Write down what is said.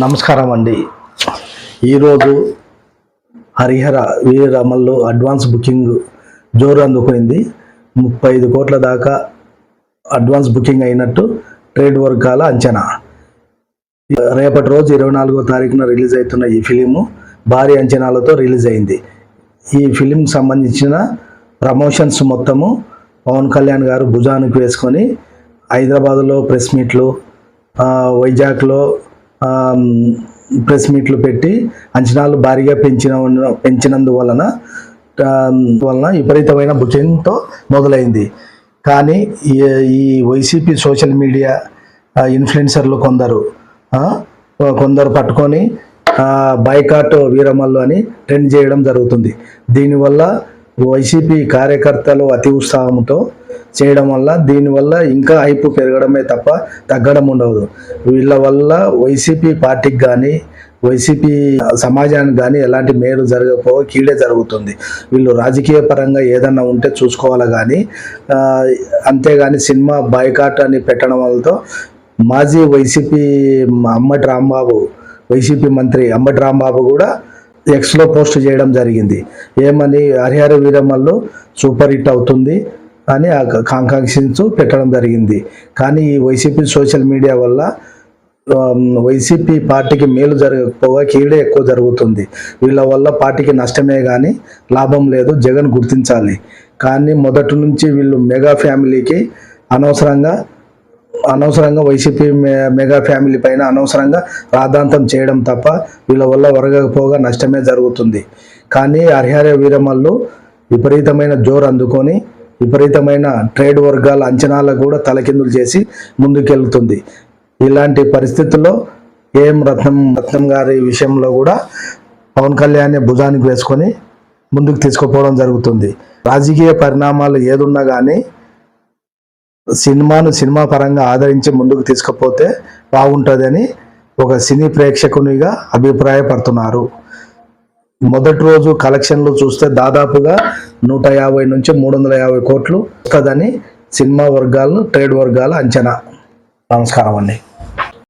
నమస్కారం అండి ఈరోజు హరిహర వీరమల్లో అడ్వాన్స్ బుకింగ్ జోరు అందుకుంది. ముప్పై ఐదు కోట్ల దాకా అడ్వాన్స్ బుకింగ్ అయినట్టు ట్రేడ్ వర్గాల అంచనా. రేపటి రోజు ఇరవై నాలుగో తారీఖున రిలీజ్ అవుతున్న ఈ ఫిలిము భారీ అంచనాలతో రిలీజ్ అయింది. ఈ ఫిలింకి సంబంధించిన ప్రమోషన్స్ మొత్తము పవన్ కళ్యాణ్ గారు భుజానికి వేసుకొని హైదరాబాదులో ప్రెస్ మీట్లు వైజాగ్లో ప్రెస్ మీట్లు పెట్టి అంచనాలు భారీగా పెంచిన పెంచినందువలన వలన విపరీతమైన బుకింగ్తో మొదలైంది. కానీ ఈ ఈ వైసీపీ సోషల్ మీడియా ఇన్ఫ్లుయెన్సర్లు కొందరు కొందరు పట్టుకొని బైకాట్ వీరమల్లు అని ట్రెండ్ చేయడం జరుగుతుంది. దీనివల్ల వైసీపీ కార్యకర్తలు అతి ఉత్సాహంతో చేయడం వల్ల దీనివల్ల ఇంకా హైపు పెరగడమే తప్ప తగ్గడం ఉండదు. వీళ్ళ వల్ల వైసీపీ పార్టీకి కానీ వైసీపీ సమాజానికి కానీ ఎలాంటి మేలు జరగకపో కీడే జరుగుతుంది. వీళ్ళు రాజకీయ పరంగా ఏదన్నా ఉంటే చూసుకోవాలి కానీ అంతేగాని సినిమా బాయ్కాట్ అని పెట్టడం వల్లతో మాజీ వైసీపీ అమ్మటి రాంబాబు వైసీపీ మంత్రి అంబటి రాంబాబు కూడా ఎక్స్లో పోస్ట్ చేయడం జరిగింది. ఏమని హరిహర వీరమ్మల్లో సూపర్ హిట్ అవుతుంది అని కాంకాంక్షించు పెట్టడం జరిగింది. కానీ ఈ వైసీపీ సోషల్ మీడియా వల్ల వైసీపీ పార్టీకి మేలు జరగకపోగా కీడే ఎక్కువ జరుగుతుంది. వీళ్ళ వల్ల పార్టీకి నష్టమే కానీ లాభం లేదు జగన్ గుర్తించాలి. కానీ మొదటి నుంచి వీళ్ళు మెగా ఫ్యామిలీకి అనవసరంగా అనవసరంగా వైసీపీ మెగా ఫ్యామిలీ పైన అనవసరంగా రాద్ధాంతం చేయడం తప్ప వీళ్ళ వల్ల ఒరగకపోగా నష్టమే జరుగుతుంది. కానీ హరిహర వీరమల్లు విపరీతమైన జోరు అందుకొని విపరీతమైన ట్రేడ్ వర్గాల అంచనాలకు కూడా తలకిందులు చేసి ముందుకెళ్తుంది. ఇలాంటి పరిస్థితుల్లో ఏం రత్నం రత్నం గారి విషయంలో కూడా పవన్ కళ్యాణ్ భుజానికి వేసుకొని ముందుకు తీసుకుపోవడం జరుగుతుంది. రాజకీయ పరిణామాలు ఏదున్నా కానీ సినిమాను సినిమా పరంగా ఆదరించి ముందుకు తీసుకుపోతే బాగుంటుందని ఒక సినీ ప్రేక్షకునిగా అభిప్రాయపడుతున్నారు. మొదటి రోజు కలెక్షన్లు చూస్తే దాదాపుగా నూట యాభై నుంచి మూడు వందల యాభై కోట్లు వస్తుందని సినిమా వర్గాలు ట్రేడ్ వర్గాల అంచనా. నమస్కారం అండి.